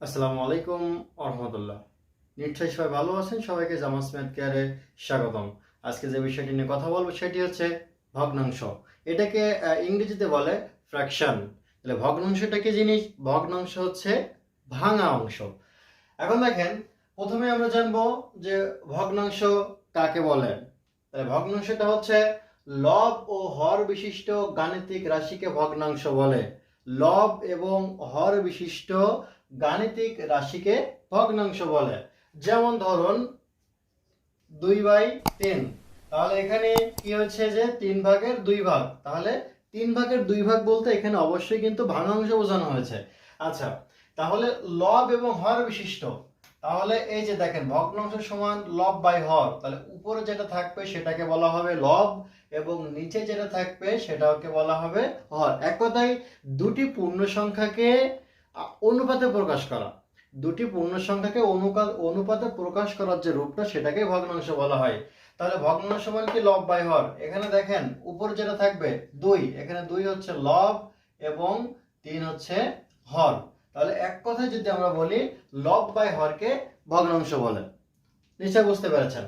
আসসালামু আলাইকুম আহমতুল্লাহ নিশ্চয়ই সবাই ভালো আছেন? সবাইকে জামাস কেয়ারে স্বাগতম। আজকে যে বিষয়টি নিয়ে কথা বলব সেটি হচ্ছে ভগ্নাংশ। এটাকে ইংরেজিতে বলে ফ্র্যাকশন। তাহলে ভগ্নাংশটা কি জিনিস? ভগ্নাংশ হচ্ছে ভাঙা অংশ। এখন দেখেন, প্রথমে আমরা জানব যে ভগ্নাংশ কাকে বলে। তাহলে ভগ্নাংশটা হচ্ছে লব ও হর বিশিষ্ট গাণিতিক রাশিকে ভগ্নাংশ বলে। লব এবং হর বিশিষ্ট গাণিতিক রাশিকে ভগ্নাংশ বলে। যেমন ধরুন, দুই বাই তিন। তাহলে এখানে কি হচ্ছে যে তিন ভাগের দুই ভাগ? তাহলে তিন ভাগের দুই ভাগ বলতে এখানে অবশ্যই কিন্তু ভাঙাংশ বোঝানো হয়েছে। আচ্ছা তাহলে লব এবং হর বিশিষ্ট। তাহলে এই যে দেখেন, ভগ্নাংশ সমান লব বাই হর। তাহলে উপরে যেটা থাকবে সেটাকে বলা হবে লব এবং নিচে যেটা থাকবে সেটাকে বলা হবে হর। এক কথায় দুটি পূর্ণ সংখ্যাকে অনুপাতে প্রকাশ করা। দুটি পূর্ণ সংখ্যাকে অনুপাত অনুপাতে প্রকাশ করার যে রূপটা সেটাকে ভগ্নাংশ বলা হয়। তাহলে ভগ্নাংশ মানে কি? লব বাই হর। এখানে দেখেন, উপরে যেটা থাকবে, দুই। এখানে দুই হচ্ছে লব এবং তিন হচ্ছে হর। তাহলে এক কথায় যদি আমরা বলি, লব বাই হরকে ভগ্নাংশ বলে। নিশ্চয় বুঝতে পেরেছেন?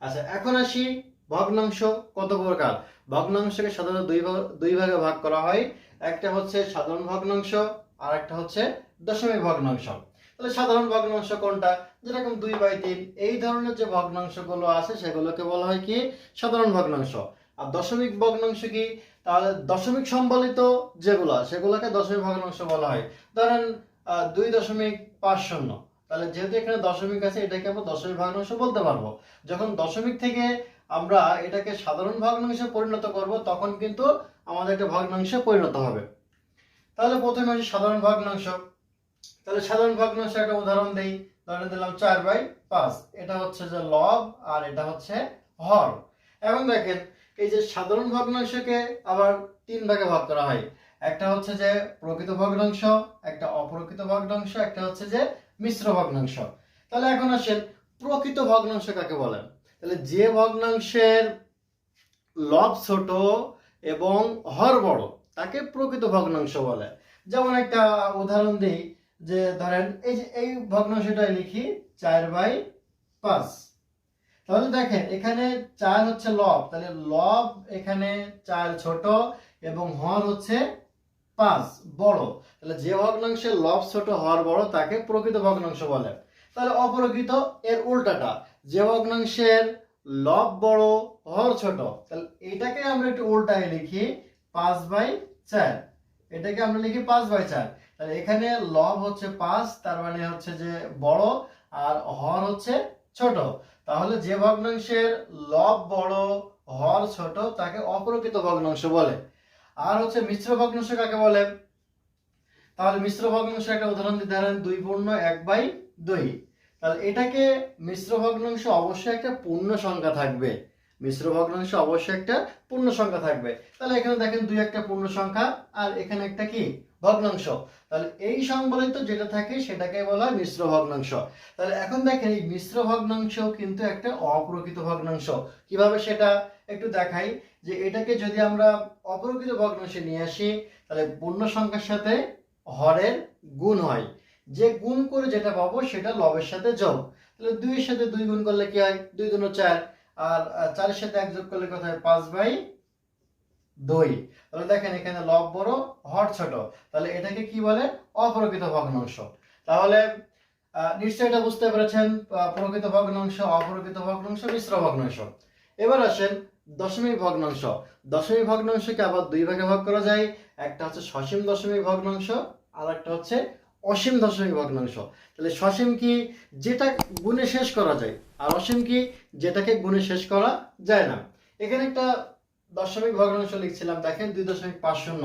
আচ্ছা এখন আসি ভগ্নাংশ কত প্রকার? ভগ্নাংশকে সাধারণত দুই দুই ভাগে ভাগ করা হয়। একটা হচ্ছে সাধারণ ভগ্নাংশ আর একটা হচ্ছে দশমিক ভগ্নাংশ। তাহলে সাধারণ ভগ্নাংশ কোনটা? যেরকম দুই বাই তিন, এই ধরনের যে ভগ্নাংশগুলো আছে, সেগুলোকে বলা হয় কি? সাধারণ ভগ্নাংশ। আর দশমিক ভগ্নাংশ কি? তাহলে দশমিক সম্বলিত যেগুলো, সেগুলোকে দশমিক ভগ্নাংশ বলা হয়। ধরেন দুই দশমিক পাঁচ শূন্য। তাহলে যেহেতু এখানে দশমিক আছে, এটাকে আমরা দশমিক ভগ্নাংশ বলতে পারব। যখন দশমিক থেকে আমরা এটাকে সাধারণ ভগ্নাংশে পরিণত করব, তখন কিন্তু আমাদের একটা ভগ্নাংশে পরিণত হবে। তাহলে প্রথমে হচ্ছে সাধারণ ভগ্নাংশ। তাহলে সাধারণ ভগ্নাংশ একটা উদাহরণ দেই। ধরে দিলাম চার বাই পাঁচ। এটা হচ্ছে যে লব আর এটা হচ্ছে হর। এবং দেখেন, এই যে সাধারণ ভগ্নাংশকে আবার তিন ভাগে ভাগ করা হয়। একটা হচ্ছে যে প্রকৃত ভগ্নাংশ, একটা অপ্রকৃত ভগ্নাংশ, একটা হচ্ছে যে মিশ্র ভগ্নাংশ। তাহলে এখন আসেন, প্রকৃত ভগ্নাংশ কাকে বলেন তাহলে যে ভগ্নাংশের লব ছোট এবং হর বড় তাকে প্রকৃত ভগ্নাংশ বলে। যেমন একটা উদাহরণ দিই যে ধরেন, এই যে এই ভগ্নাংশটা লিখি চার বাই পাঁচ। তাহলে দেখেন, এখানে চার হচ্ছে লব, তাহলে লব এখানে চার ছোট এবং হর হচ্ছে পাঁচ, বড়। তাহলে যে ভগ্নাংশের লব ছোট, হর বড়, তাকে প্রকৃত ভগ্নাংশ বলে। তাহলে অপ্রকৃত এর উল্টাটা, যে ভগ্নাংশের লব বড়, হর ছোট। তাহলে এটাকে আমরা একটু উল্টায় লিখি পাঁচ বাই চার। এটাকে আমরা লিখি পাঁচ বাই চার। তাহলে এখানে লব হচ্ছে পাঁচ, তার মানে হচ্ছে যে বড়, আর হর হচ্ছে ছোট। তাহলে যে ভগ্নাংশের লব বড়, হর ছোট, তাকে অপ্রকৃত ভগ্নাংশ বলে। আর হচ্ছে মিশ্র ভগ্নাংশ কাকে বলে? তাহলে মিশ্র ভগ্নাংশ একটা উদাহরণ দিতে পারেন, দুই পূর্ণ, এক বাই দুই। তাহলে এটাকে মিশ্র ভগ্নাংশ অবশ্যই একটা পূর্ণ সংখ্যা থাকবে। মিশ্র ভগ্নাংশ অবশ্যই একটা পূর্ণ সংখ্যা থাকবে। তাহলে এখানে দেখেন দুই একটা পূর্ণ সংখ্যা, আর এখানে একটা কি? ভগ্নাংশ। তাহলে এই সংবলিত যেটা থাকে সেটাকে বলা হয় মিশ্র ভগ্নাংশ। তাহলে এখন দেখেন এই মিশ্র ভগ্নাংশ কিন্তু একটা অপ্রকৃত ভগ্নাংশ। কীভাবে সেটা একটু দেখাই? যে এটাকে যদি আমরা অপ্রকৃত ভগ্নাংশে নিয়ে আসি, তাহলে পূর্ণ সংখ্যার সাথে হরের গুণ হয়। যে গুণ করে যেটা পাবো সেটা লবের সাথে যোগ। তাহলে দুইয়ের সাথে দুই গুণ করলে কি হয়? দুই দুনো চার। আর চারের সাথে এক যোগ করলে কত হয়? পাঁচ বাই দুই। তাহলে দেখেন এখানে লব বড়, হর ছোট। তাহলে এটাকে কি বলে? অপ্রকৃত ভগ্নাংশ। তাহলে নিশ্চয়ই এটা বুঝতে পেরেছেন প্রকৃত ভগ্নাংশ অপ্রকৃত ভগ্নাংশ, মিশ্র ভগ্নাংশ। এবার আসেন দশমিক ভগ্নাংশ। দশমিক ভগ্নাংশকে আবার দুই ভাগে ভাগ করা যায়। একটা হচ্ছে সসীম দশমিক ভগ্নাংশ আর একটা হচ্ছে অসীম দশমিক ভগ্নাংশ। তাহলে সসীম কি যেটা গুণে শেষ করা যায়, আর অসীম কি যেটাকে গুণে শেষ করা যায় না। এখানে একটা দশমিক ভগ্নাংশ লিখছিলাম, দেখেন দুই দশমিক পাঁচ শূন্য,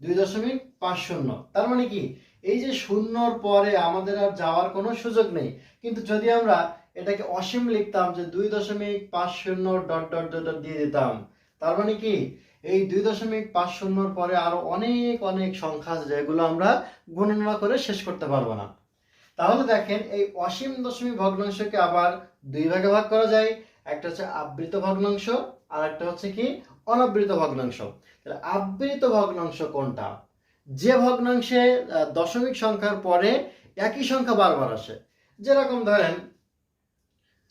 দুই দশমিক পাঁচ শূন্য। তার মানে কি? এই যে শূন্যর পরে আমাদের আর যাওয়ার কোনো সুযোগ নেই। কিন্তু যদি আমরা এটাকে অসীম লিখতাম যে দুই দশমিক পাঁচ শূন্য ডট ডট ডট দিয়ে দিতাম তার মানে কি? এই দুই দশমিক পাঁচ শূন্যর পরে আরও অনেক অনেক সংখ্যা আছে যেগুলো আমরা গণনা করে শেষ করতে পারব না। তাহলে দেখেন, এই অসীম দশমিক ভগ্নাংশকে আবার দুই ভাগে ভাগ করা যায়। একটা হচ্ছে আবৃত ভগ্নাংশ, আর একটা হচ্ছে কি? অনাবৃত ভগ্নাংশ। তাহলে আবৃত ভগ্নাংশ কোনটা? যে ভগ্নাংশে দশমিক সংখ্যার পরে একই সংখ্যা বারবার আসে। যেরকম ধরেন,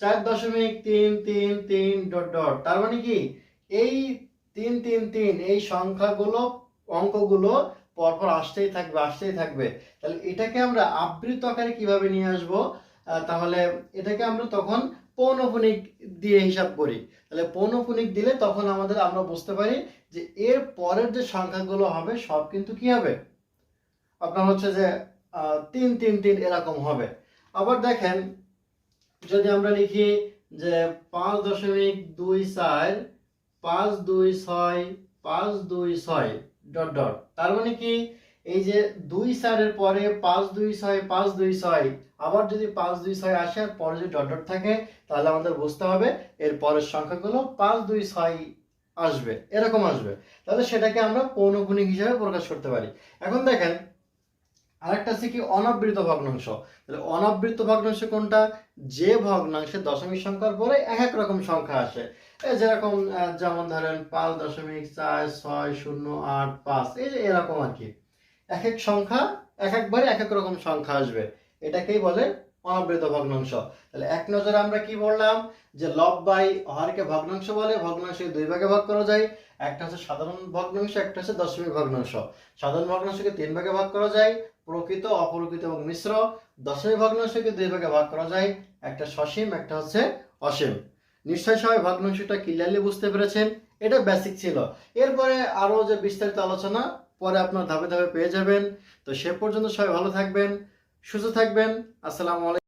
চার দশমিক তিন তিন তিন, ডট ডট। তার মানে কি? এই তিন তিন তিন, এই সংখ্যাগুলো, অঙ্কগুলো পরপর আসতেই থাকবে আসতেই থাকবে। তাহলে এটাকে আমরা আবৃত আকারে কীভাবে নিয়ে আসব? তাহলে এটাকে আমরা তখন পৌনপুনিক দিয়ে হিসাব করি। তাহলে পৌনপুনিক দিলে তখন আমাদের, আমরা বুঝতে পারি যে এর পরের যে সংখ্যাগুলো হবে, সব কিন্তু কি হবে? আপনার হচ্ছে যে তিন তিন তিন এরকম হবে। আবার দেখেন, যদি আমরা লিখি যে পাঁচ দশমিক দুই চার পাঁচ দুই ছয়, পাঁচ দুই ছয়, ডট ডট। তার মানে কি? এই যে দুই চারের পরে পাঁচ দুই ছয়, পাঁচ দুই ছয়, আবার যদি পাঁচ দুই ছয় আসে, আর পরে যদি ডট ডট থাকে, তাহলে আমাদের বুঝতে হবে এর পরের সংখ্যাগুলো পাঁচ দুই ছয় আসবে, এরকম আসবে। তাহলে সেটাকে আমরা পৌনগুণিক হিসাবে প্রকাশ করতে পারি। এখন দেখেন, আরেকটা আছে কি? অনাবৃত ভগ্নাংশ। তাহলে অনাবৃত ভগ্নাংশ কোনটা? যে ভগ্নাংশে দশমিক সংখ্যার পরে এক এক রকম সংখ্যা আসে। যেরকম যেমন ধরেন পাঁচ দশমিক চার ছয় শূন্য আট পাঁচ, এই যে এরকম আর কি। এক এক সংখ্যা এক একবারে এক এক রকম সংখ্যা আসবে। এটাকেই বলে অনাবৃত ভগ্নাংশ। তাহলে এক নজরে আমরা কি বললাম? যে লব বাই হরকে ভগ্নাংশ বলে, ভগ্নাংশকে দুই ভাগে ভাগ করা যায়। একটা হচ্ছে সাধারণ ভগ্নাংশ, একটা হচ্ছে দশমিক ভগ্নাংশ। সাধারণ ভগ্নাংশকে তিন ভাগে ভাগ করা যায়, প্রকৃত, অপ্রকৃত এবং মিশ্র। দশমিক ভগ্নাংশকে দুই ভাগে ভাগ করা যায়, একটা সসীম, একটা হচ্ছে অসীম। নিশ্চয় সবাই ভগ্নাংশটা ক্লিয়ারলি বুঝতে পেরেছেন। এটা বেসিক ছিল। এরপরে আরও যে বিস্তারিত আলোচনা, পরে আপনার ধাপে ধাপে পেয়ে যাবেন। তো সে পর্যন্ত সবাই ভালো থাকবেন, সুস্থ থাকবেন। আসসালামু আলাইকুম।